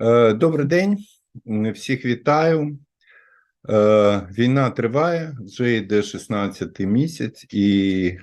Е, Добрий день, всіх вітаю. Е, Війна триває, вже йде 16 місяць, і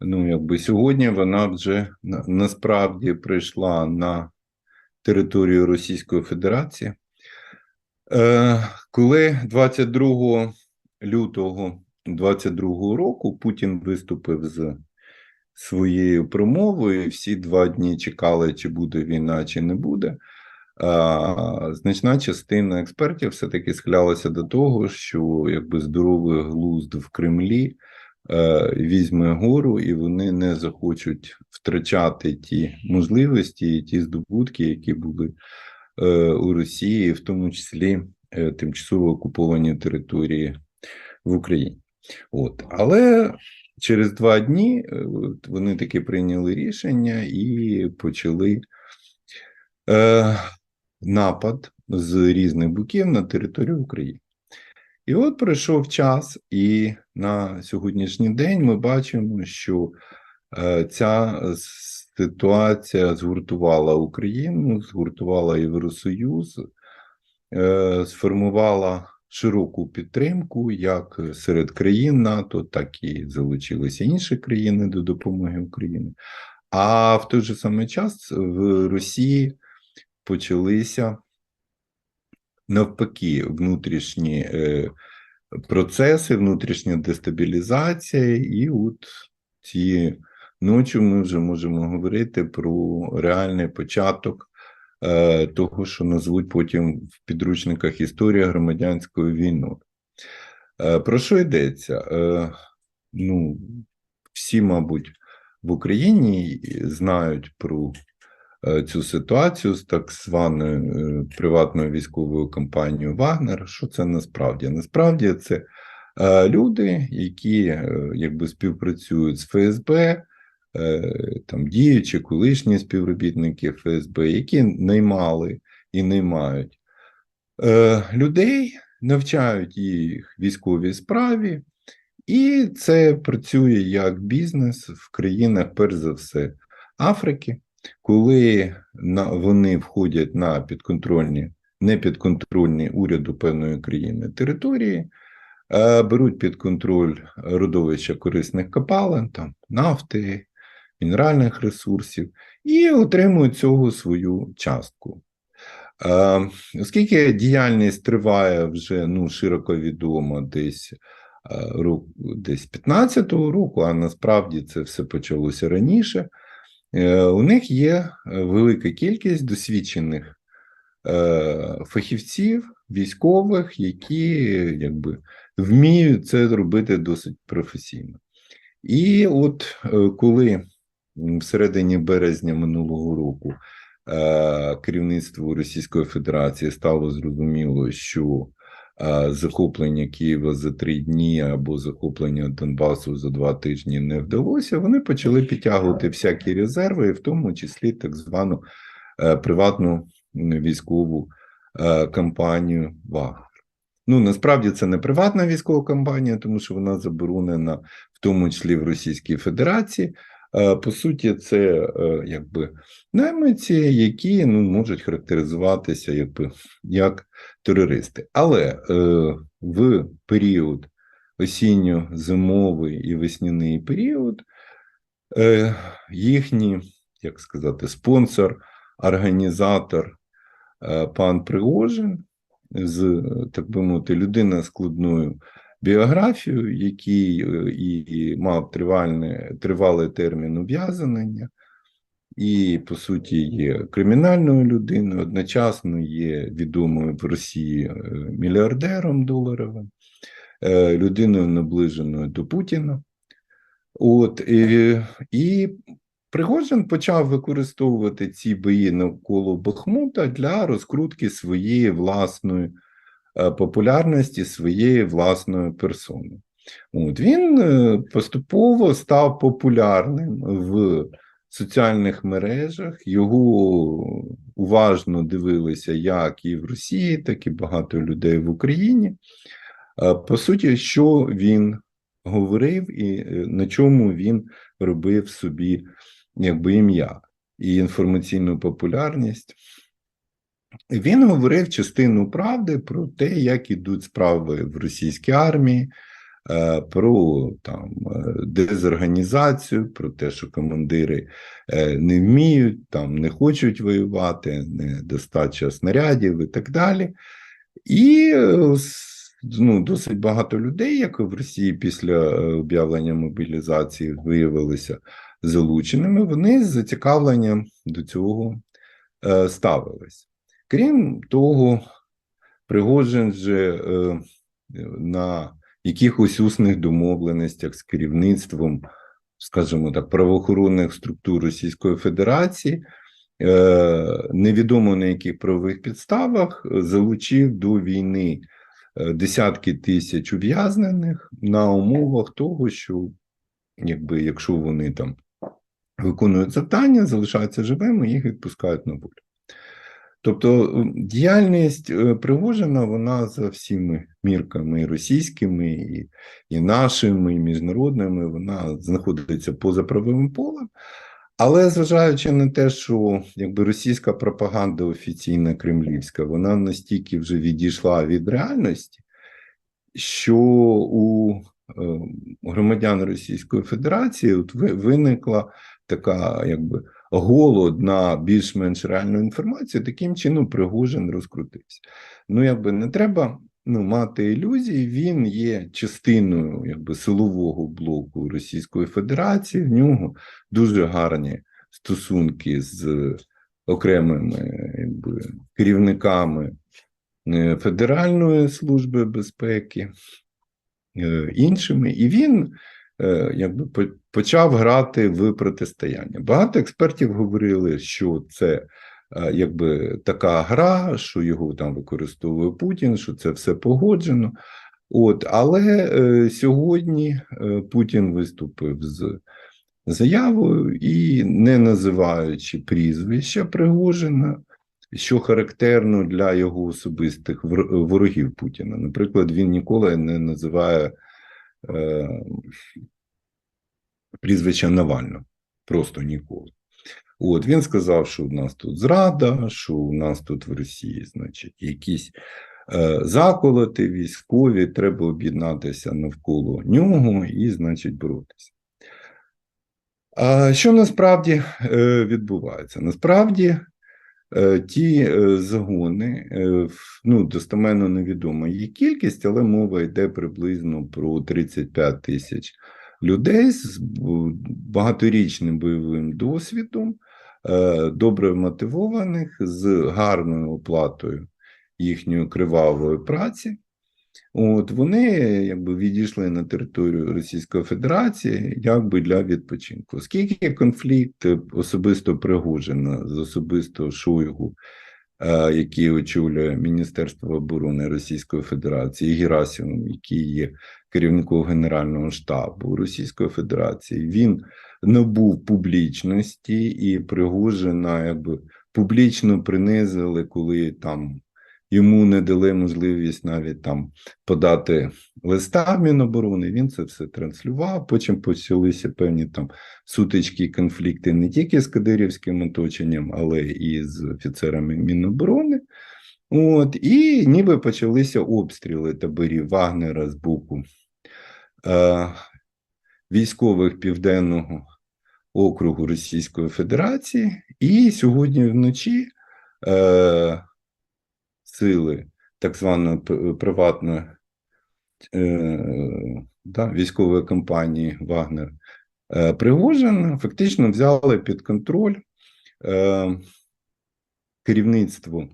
ну, якби сьогодні вона вже насправді прийшла на територію Російської Федерації. Е, Коли 22 лютого 22 року Путін виступив з своєю промовою, всі два дні чекали, чи буде війна, чи не буде. Значна частина експертів все-таки схилялася до того, що якби здоровий глузд в Кремлі е, візьме гору, і вони не захочуть втрачати ті можливості, ті здобутки, які були е, у Росії, в тому числі е, тимчасово окуповані території в Україні. От. Але через два дні вони таки прийняли рішення і почали. Е, напад з різних боків на територію України. І от пройшов час, і на сьогоднішній день ми бачимо, що е, ця ситуація згуртувала Україну, згуртувала Євросоюз, е, сформувала широку підтримку як серед країн НАТО, так і залучилися інші країни до допомоги Україні. А в той же самий час в Росії почалися навпаки внутрішні е, процеси, внутрішня дестабілізація, і от цієї ночі ми вже можемо говорити про реальний початок е, того, що назвуть потім в підручниках історія громадянською війною. Е, про що йдеться? Ну, всі, мабуть, в Україні знають про цю ситуацію з так званою е, приватною військовою компанією Вагнер. Що це насправді? Насправді це е, люди, які е, якби співпрацюють з ФСБ, е, там діючі колишні співробітники ФСБ, які наймали і наймають е, людей, навчають їх військовій справі. І це працює як бізнес в країнах, перш за все, Африки, коли вони входять на підконтрольні, непідконтрольні уряду певної країни території, е, беруть під контроль родовища корисних копалин, там, нафти, мінеральних ресурсів, і отримують цього свою частку. Е, Оскільки діяльність триває вже ну, широко відомо десь е, десь 15-го року, а насправді це все почалося раніше. Е, У них є е, велика кількість досвідчених е, фахівців, військових, які якби вміють це робити досить професійно. І от коли в середині березня минулого року керівництву Російської Федерації стало зрозуміло, що захоплення Києва за три дні або захоплення Донбасу за два тижні не вдалося, вони почали підтягувати всякі резерви, в тому числі так звану е, приватну військову е, кампанію Вагнер. Ну, насправді це не приватна військова кампанія, тому що вона заборонена в тому числі в Російській Федерації. Е, По суті, це е, якби наймиці, які ну, можуть характеризуватися якби, як терористи. Але е, в період осінньо-зимовий і весняний період е, їхній, як сказати, спонсор, організатор е, пан Пригожин з, так би мовити, людина складною біографією, який е, і, мав тривальне, тривалий термін ув'язнення, і, по суті, є кримінальною людиною, одночасно є відомою в Росії е, мільярдером доларовим, е, людиною наближеною до Путіна. От, і, і Пригожин почав використовувати ці бої навколо Бахмута для розкрутки своєї власної популярності, своєї власної персони. От, він е, поступово став популярним в соціальних мережах, його уважно дивилися як і в Росії, так і багато людей в Україні. Е, По суті, що він говорив і е, на чому він робив собі якби ім'я і інформаційну популярність. Він говорив частину правди про те, як ідуть справи в російській армії, е, про там е, дезорганізацію, про те, що командири е, не вміють, там не хочуть воювати, недостача снарядів і так далі. І ну, досить багато людей, як в Росії після об'явлення мобілізації виявилися залученими, вони з зацікавленням до цього ставились. Крім того, Пригожин же е, на якихось усних домовленостях з керівництвом, скажімо так, правоохоронних структур Російської Федерації, е, невідомо на яких правових підставах залучив до війни е, десятки тисяч ув'язнених на умовах того, що якби якщо вони там виконують завдання, залишаються живими, їх відпускають на волю. Тобто діяльність е, Пригожина, вона за всіми мірками і російськими, і і нашими, і міжнародними, вона знаходиться поза правовим полем. Але зважаючи на те, що якби російська пропаганда офіційна кремлівська, вона настільки вже відійшла від реальності, що у е, громадян Російської Федерації от виникла така якби голод на більш-менш реальну інформацію, таким чином Пригожин розкрутився. Ну, якби не треба ну, мати ілюзії, він є частиною якби, силового блоку Російської Федерації, в нього дуже гарні стосунки з окремими якби, керівниками е, Федеральної служби безпеки. Е, іншими, і він якби почав грати в протистояння. Багато експертів говорили, що це е, якби така гра, що його там використовує Путін, що це все погоджено. От, Але е, сьогодні е, Путін виступив з заявою і, не називаючи прізвища Пригожина, що характерно для його особистих ворогів Путіна. Наприклад, він ніколи не називає е, прізвища Навального. Просто ніколи. От він сказав, що у нас тут зрада, що у нас тут в Росії, значить, якісь е, заколоти військові, треба об'єднатися навколо нього і, значить, боротися. А що насправді е, відбувається? Насправді ті е, загони, е, ну, достеменно невідома їх кількість, але мова йде приблизно про 35 тисяч людей з багаторічним бойовим досвідом, е, добре мотивованих, з гарною оплатою їхньої кривавої праці. От Вони якби відійшли на територію Російської Федерації якби для відпочинку. Оскільки конфлікт особисто Пригожина з особисто Шойгу, е, який очолює Міністерство оборони Російської Федерації, і Герасимов, який є керівнику Генерального штабу Російської Федерації. Він набув публічності і Пригожина якби публічно принизили, коли там йому не дали можливість навіть там подати листа в Міноборони. Він це все транслював. Потім почалися певні там сутички і конфлікти не тільки з Кадирівським оточенням, але і з офіцерами Міноборони. От, І ніби почалися обстріли таборів Вагнера з боку е, військових Південного округу Російської Федерації, і сьогодні вночі е, сили так званої приватної е, да, військової компанії Вагнер е, Пригожин фактично взяли під контроль е, керівництво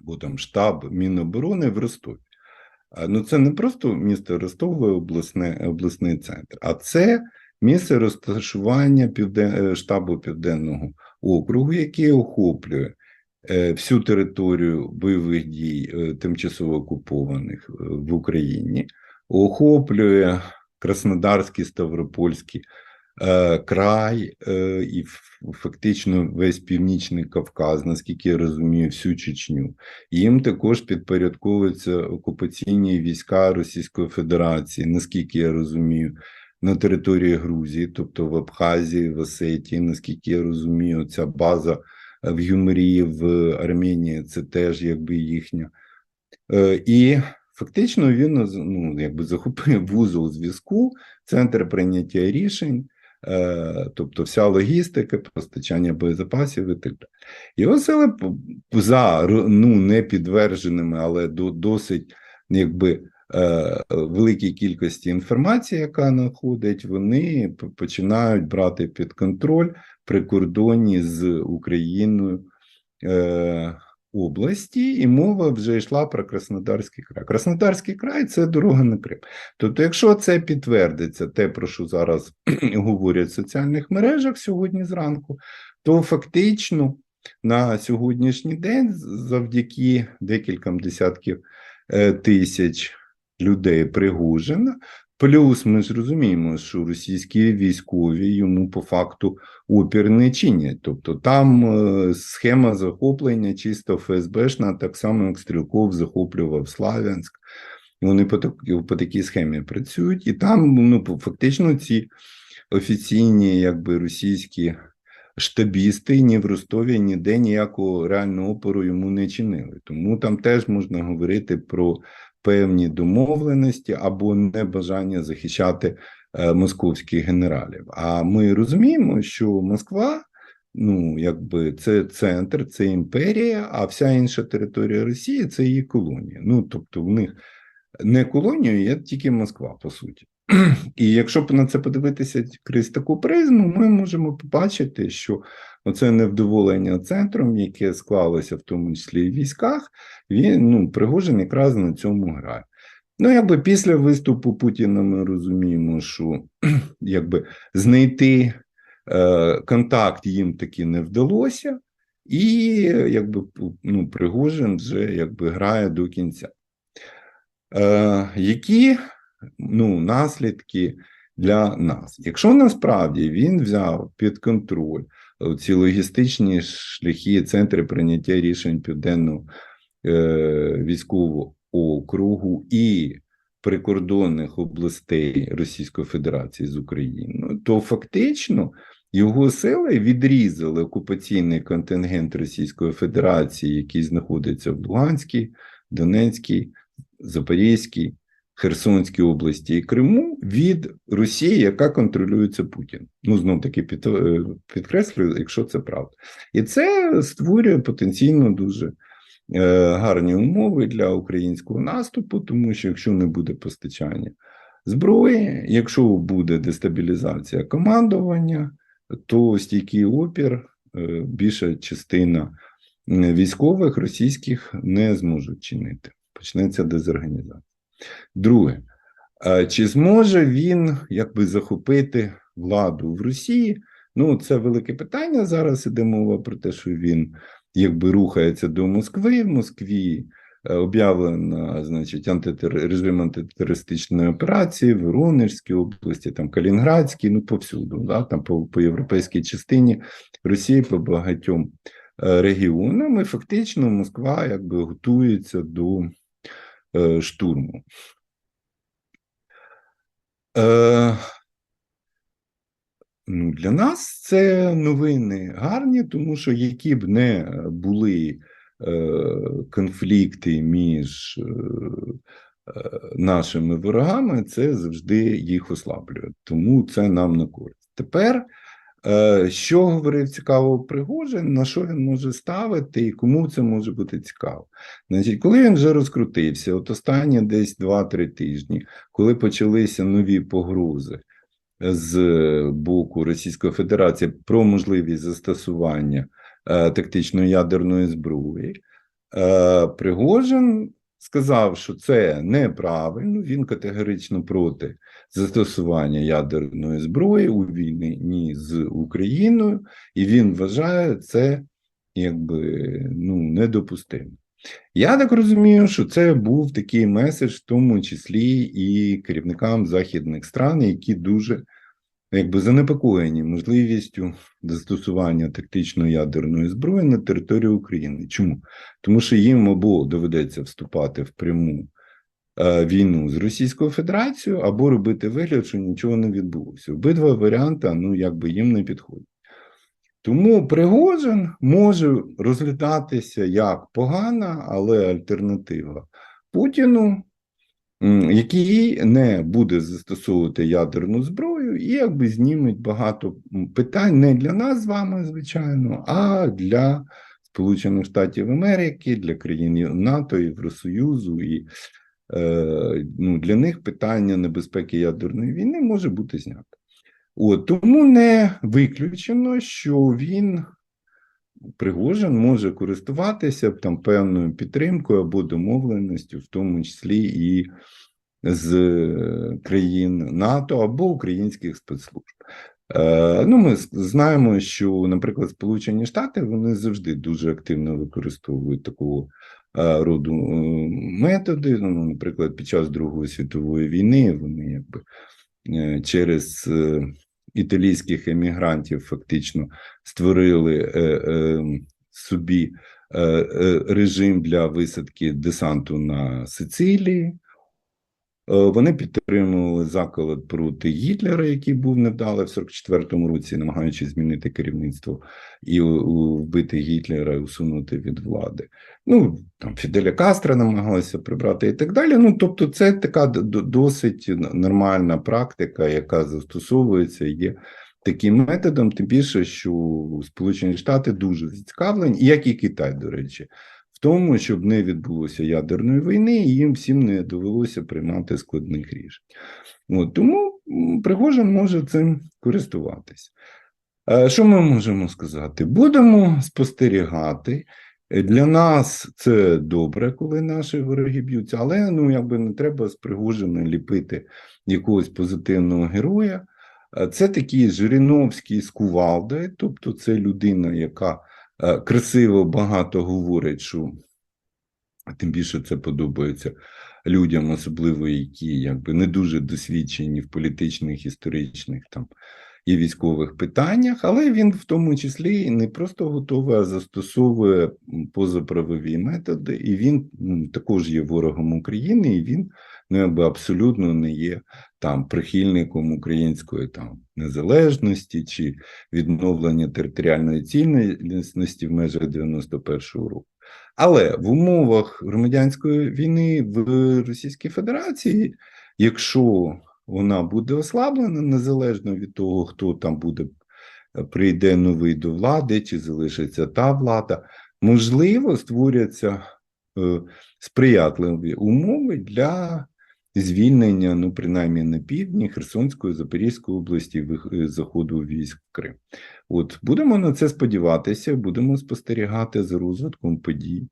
або там штаб Міноборони в Ростові. Ну, це не просто місто Ростове, обласне, обласний центр, а це місце розташування півден... Е, штабу Південного округу, який охоплює е, всю територію бойових дій, е, тимчасово окупованих в Україні, охоплює Краснодарський Ставропольський Е, край е, і фактично весь північний Кавказ, наскільки я розумію, всю Чечню. Їм також підпорядковуються окупаційні війська Російської Федерації, наскільки я розумію, на території Грузії, тобто в Абхазії, в Осетії, наскільки я розумію, ця база в Юмрі, в Арменії, це теж якби їхня. Е, І фактично він ну, якби захопив вузол зв'язку, центр прийняття рішень, е, тобто вся логістика, постачання боєзапасів і так далі. Його сили за ну, не підтвердженими, але до, досить якби. Е, Великій кількості інформації, яка надходить, вони починають брати під контроль прикордонні з Україною е, області, і мова вже йшла про Краснодарський край. Краснодарський край це дорога на Крим. Тобто, якщо це підтвердиться, те, про що зараз говорять в соціальних мережах сьогодні зранку, то фактично на сьогоднішній день, завдяки декільком десятків е, тисяч людей Пригожина, плюс ми ж розуміємо, що російські військові йому по факту опір не чинять. Тобто там е, схема захоплення чисто ФСБшна, так само як Стрілков захоплював Славянськ. Вони по, так, по такій схемі працюють, і там ну, фактично ці офіційні, якби російські штабісти ні в Ростові ніде ніякого реального опору йому не чинили. Тому там теж можна говорити про певні домовленості або небажання захищати е, московських генералів. А ми розуміємо, що Москва. Ну, якби це центр, це імперія, а вся інша територія Росії це її колонія. Ну, тобто, в них не колонією є тільки Москва, по суті. І якщо на це подивитися крізь таку призму, ми можемо побачити, що оце невдоволення центром, яке склалося в тому числі і в військах, він ну, Пригожин якраз на цьому грає. Ну, якби після виступу Путіна ми розуміємо, що якби знайти е, контакт їм таки не вдалося, і якби ну, Пригожин вже якби грає до кінця. Е, які ну, наслідки для нас? Якщо насправді він взяв під контроль ці логістичні шляхи, центри прийняття рішень південного е, військового округу і прикордонних областей Російської Федерації з Україною, то фактично його сили відрізали окупаційний контингент Російської Федерації, який знаходиться в Луганській, Донецькій, Запорізькій, Херсонській області і Криму від Росії, яка контролюється Путін. Ну, знов таки під, е, підкреслюю, якщо це правда. І це створює потенційно дуже е, гарні умови для українського наступу, тому що якщо не буде постачання зброї, якщо буде дестабілізація командування, то стійкий опір, е, більша частина військових російських не зможуть чинити. Почнеться дезорганізація. Друге, чи зможе він якби захопити владу в Росії? Ну, це велике питання. Зараз іде мова про те, що він якби рухається до Москви. В Москві е, об'явлено, значить, антитер... режим антитерористичної операції в Воронежській області, там Калінградській, ну повсюду, да, там по, по європейській частині Росії, по багатьом е, регіонам. І фактично Москва якби готується до штурму. Е, ну, для нас це новини гарні, тому що які б не були е, конфлікти між е, е, нашими ворогами, це завжди їх ослаблює. Тому це нам на користь. Тепер, е, що говорив цікаво Пригожин, на що він може ставити і кому це може бути цікаво? Значить, коли він вже розкрутився, от останні десь 2-3 тижні, коли почалися нові погрози з боку Російської Федерації про можливість застосування е, тактичної ядерної зброї, е, Пригожин сказав, що це неправильно, він категорично проти застосування ядерної зброї у війні з Україною, і він вважає це якби ну, недопустимо. Я так розумію, що це був такий меседж, в тому числі і керівникам західних стран, які дуже якби занепокоєні можливістю застосування тактичної ядерної зброї на території України. Чому? Тому що їм або доведеться вступати в пряму е, війну з Російською Федерацією, або робити вигляд, що нічого не відбулося. Обидва варіанти ну, якби їм не підходять. Тому Пригожин може розглядатися як погана, але альтернатива Путіну, який не буде застосовувати ядерну зброю, і якби зніметь багато питань не для нас з вами, звичайно, а для Сполучених Штатів Америки, для країн НАТО, Євросоюзу і е, ну, для них питання небезпеки ядерної війни може бути знято. От, тому не виключено, що він Пригожин може користуватися там певною підтримкою або домовленістю, в тому числі і з е, країн НАТО або українських спецслужб. Е, ну, ми знаємо, що, наприклад, Сполучені Штати вони завжди дуже активно використовують такого е, роду методи. Ну, наприклад, під час Другої світової війни вони якби через італійських емігрантів фактично створили е, е, собі е, е, режим для висадки десанту на Сицилії. Е, Вони підтримували заколот проти Гітлера, який був невдалий в 44-му році, намагаючись змінити керівництво і вбити Гітлера і усунути від влади. Ну там Фіделя Кастро намагалися прибрати і так далі. Ну тобто, це така досить нормальна практика, яка застосовується. Є таким методом, тим більше, що Сполучені Штати дуже зацікавлені, як і Китай, до речі, тому, щоб не відбулося ядерної війни, і їм всім не довелося приймати складних рішень. От, тому Пригожин може цим користуватися. Е, Що ми можемо сказати? Будемо спостерігати. Для нас це добре, коли наші вороги б'ються, але ну якби не треба з Пригожина ліпити якогось позитивного героя. Е, Це такий Жириновський з кувалдою, тобто це людина, яка красиво багато говорить, що тим більше це подобається людям, особливо які якби не дуже досвідчені в політичних, історичних там і військових питаннях, але він в тому числі не просто готовий, а застосовує позаправові методи, і він також є ворогом України, і він ну, якби абсолютно не є там прихильником української там незалежності чи відновлення територіальної цілісності в межах 91-го року. Але в умовах громадянської війни в Російській Федерації, якщо вона буде ослаблена, незалежно від того, хто там буде прийде новий до влади, чи залишиться та влада, можливо, створяться е, сприятливі умови для звільнення, ну, принаймні на півдні Херсонської, Запорізької області, е, заходу військ в Крим. От будемо на це сподіватися, будемо спостерігати за розвитком подій.